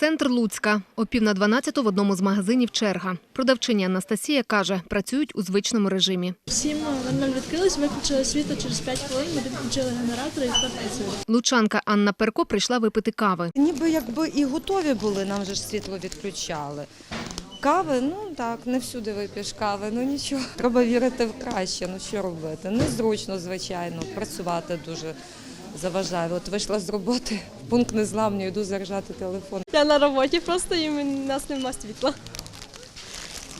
Центр Луцька. О пів на 12 в одному з магазинів черга. Продавчиня Анастасія каже, працюють у звичному режимі. Всім нормально відкрились, виключили світло через 5 хвилин, ми відключили генератор і тепер працює. Лучанка Анна Перко прийшла випити кави. Ніби якби і готові були, нам же ж світло відключали. Кави, ну так, не всюди вип'єш кави, ну нічого. Треба вірити в краще, ну що робити. Незручно, звичайно, працювати дуже заважає. От вийшла з роботи, в пункт незламний, йду заряджати телефон. Я на роботі просто і в нас нема світла.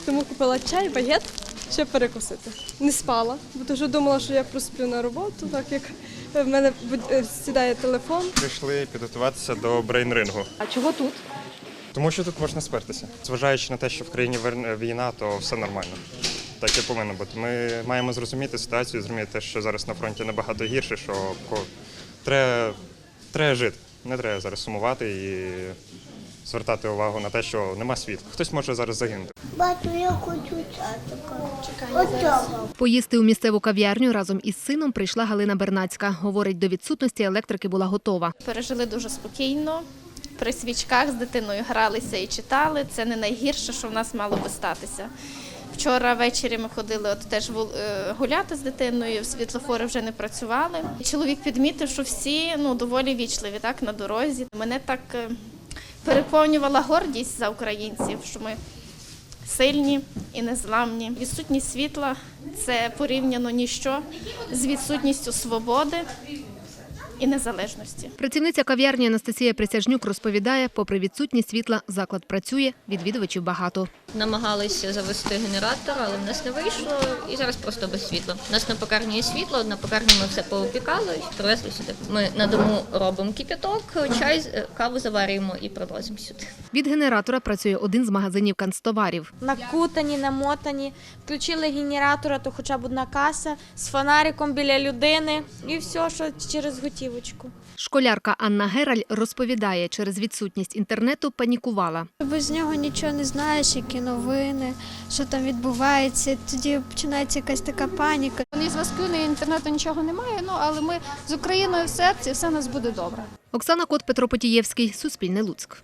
Тому купила чай, багет, щоб перекусити. Не спала, бо дуже думала, що я просплю на роботу, так як в мене е, сідає телефон. Прийшли підготуватися до брейн-рингу. А чого тут? Тому що тут можна спертися. Зважаючи на те, що в країні вир- війна, то все нормально. Так і повинно бути. Ми маємо зрозуміти ситуацію, зрозуміти, що зараз на фронті набагато гірше, що ко- треба, треба жити. Не треба зараз сумувати і звертати увагу на те, що нема світла. Хтось може зараз загинути. Бату, я хочу чатика. Поїсти у місцеву кав'ярню разом із сином прийшла Галина Бернацька. Говорить, до відсутності електрики була готова. Пережили дуже спокійно. При свічках з дитиною гралися і читали. Це не найгірше, що в нас мало би статися. Вчора ввечері ми ходили от теж е, гуляти з дитиною, світлофори вже не працювали. Чоловік підмітив, що всі ну, доволі вічливі так, на дорозі. Мене так е, переповнювала гордість за українців, що ми сильні і незламні. Відсутність світла це порівняно ніщо з відсутністю свободи і незалежності. Працівниця кав'ярні Анастасія Присяжнюк розповідає, попри відсутність світла, заклад працює, відвідувачів багато. Намагалися завести генератор, але в нас не вийшло. І зараз просто без світла. У нас на пекарні є світло, на пекарні ми все поопікали, привезли сюди. Ми на дому робимо кипяток, чай, е, каву заварюємо і привозимо сюди. Від генератора працює один з магазинів канцтоварів. накутані, намотані. Включили генератора, то хоча б одна каса з фонариком біля людини і все, що через готівочку. Школярка Анна Гераль розповідає, через відсутність інтернету панікувала. Без нього нічого не знаєш, які новини, що там відбувається. Тоді починається якась така паніка. Ні зв'язку, ні інтернету, нічого немає. Ну але ми з Україною в серці, все у нас буде добре. Оксана Кот, Петро Потієвський, Суспільне Луцьк.